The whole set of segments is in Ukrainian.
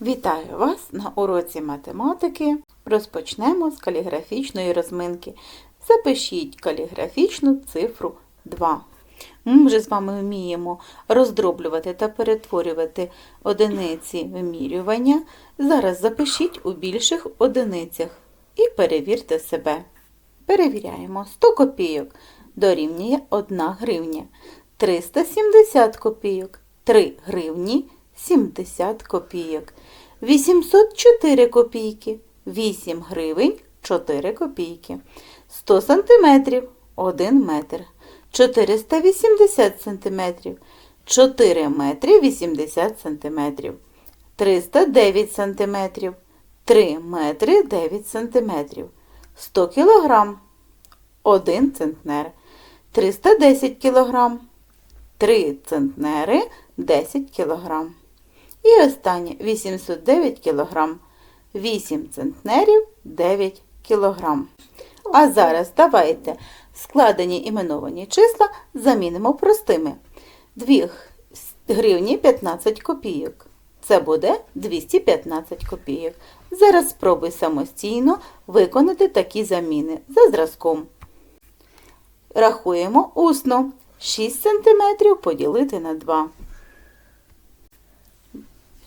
Вітаю вас на уроці математики. Розпочнемо з каліграфічної розминки. Запишіть каліграфічну цифру 2. Ми вже з вами вміємо роздроблювати та перетворювати одиниці вимірювання. Зараз запишіть у більших одиницях і перевірте себе. Перевіряємо 100 копійок дорівнює 1 гривня. 370 копійок 3 гривні 70 копійок. 804 копійки 8 гривень 4 копійки. 100 сантиметрів 1 метр. 480 сантиметрів 4 метри 80 сантиметрів. 309 сантиметрів 3 метри 9 сантиметрів. 100 кілограм 1 центнер. 310 кілограм 3 центнери 10 кілограм. І останнє 809 кілограм 8 центнерів 9 кілограм. А зараз давайте складені іменовані числа замінимо простими. 2 гривні 15 копійок. Це буде 215 копійок. Зараз спробуй самостійно виконати такі заміни за зразком. Рахуємо усно. 6 см поділити на 2.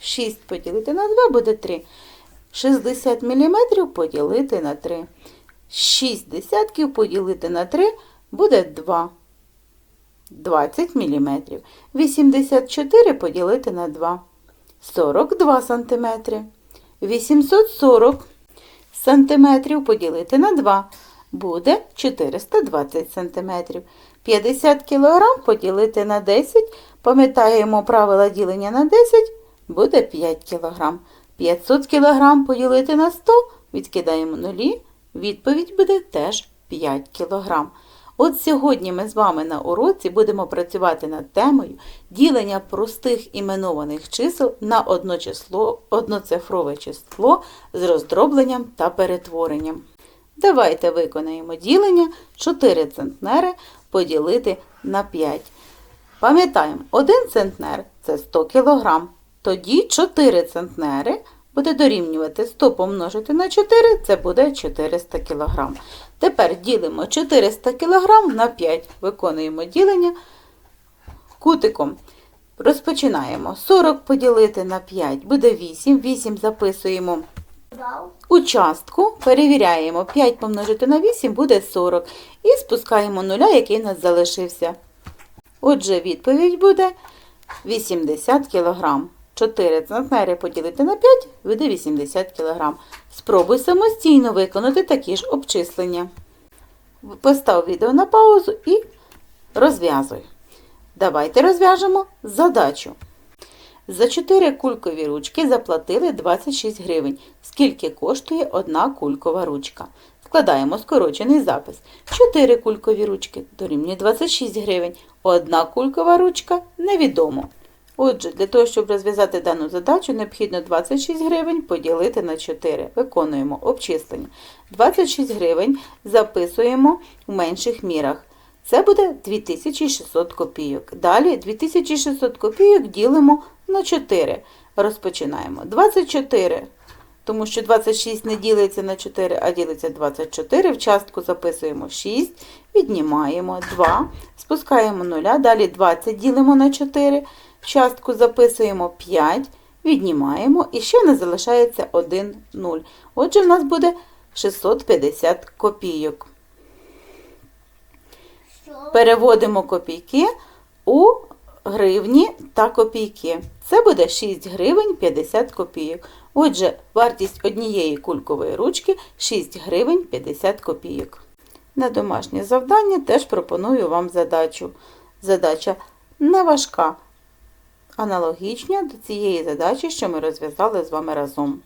6 поділити на 2 буде 3. 60 мм поділити на 3. 6 десятків поділити на 3 буде 2. 20 мм. 84 поділити на 2. 42 см. 840 см поділити на 2 буде 420 см. 50 кг поділити на 10, пам'ятаємо правила ділення на 10, буде 5 кг. 500 кг поділити на 100, відкидаємо нулі, відповідь буде теж 5 кг. От сьогодні ми з вами на уроці будемо працювати над темою ділення простих іменованих чисел на одно одноцифрове число з роздробленням та перетворенням. Давайте виконаємо ділення 4 центнери поділити на 5. Пам'ятаємо, 1 центнер це 100 кг. Тоді 4 центнери буде дорівнювати 100 помножити на 4, це буде 400 кг. Тепер ділимо 400 кг на 5. Виконуємо ділення кутиком. Розпочинаємо. 40 поділити на 5 буде 8. 8 записуємо у частку, перевіряємо 5 помножити на 8 буде 40. І спускаємо нуля, який у нас залишився. Отже, відповідь буде 80 кг. 4 центнери поділити на 5 буде 80 кг. Спробуй самостійно виконати такі ж обчислення. Постав відео на паузу і розв'язуй. Давайте розв'яжемо задачу. За 4 кулькові ручки заплатили 26 гривень. Скільки коштує одна кулькова ручка? Складаємо скорочений запис. 4 кулькові ручки дорівнює 26 гривень. Одна кулькова ручка невідомо. Отже, для того, щоб розв'язати дану задачу, необхідно 26 гривень поділити на 4. Виконуємо обчислення. 26 гривень записуємо в менших мірах. Це буде 2600 копійок. Далі 2600 копійок ділимо на 4. Розпочинаємо. 24, тому що 26 не ділиться на 4, а ділиться 24. В частку записуємо 6, віднімаємо 2, спускаємо 0, далі 20 ділимо на 4. В частку записуємо 5, віднімаємо і ще не залишається 1 0. Отже, в нас буде 650 копійок. Переводимо копійки у гривні та копійки. Це буде 6 гривень 50 копійок. Отже, вартість однієї кулькової ручки 6 гривень 50 копійок. На домашнє завдання теж пропоную вам задачу. Задача не важка, аналогічна до цієї задачі, що ми розв'язали з вами разом.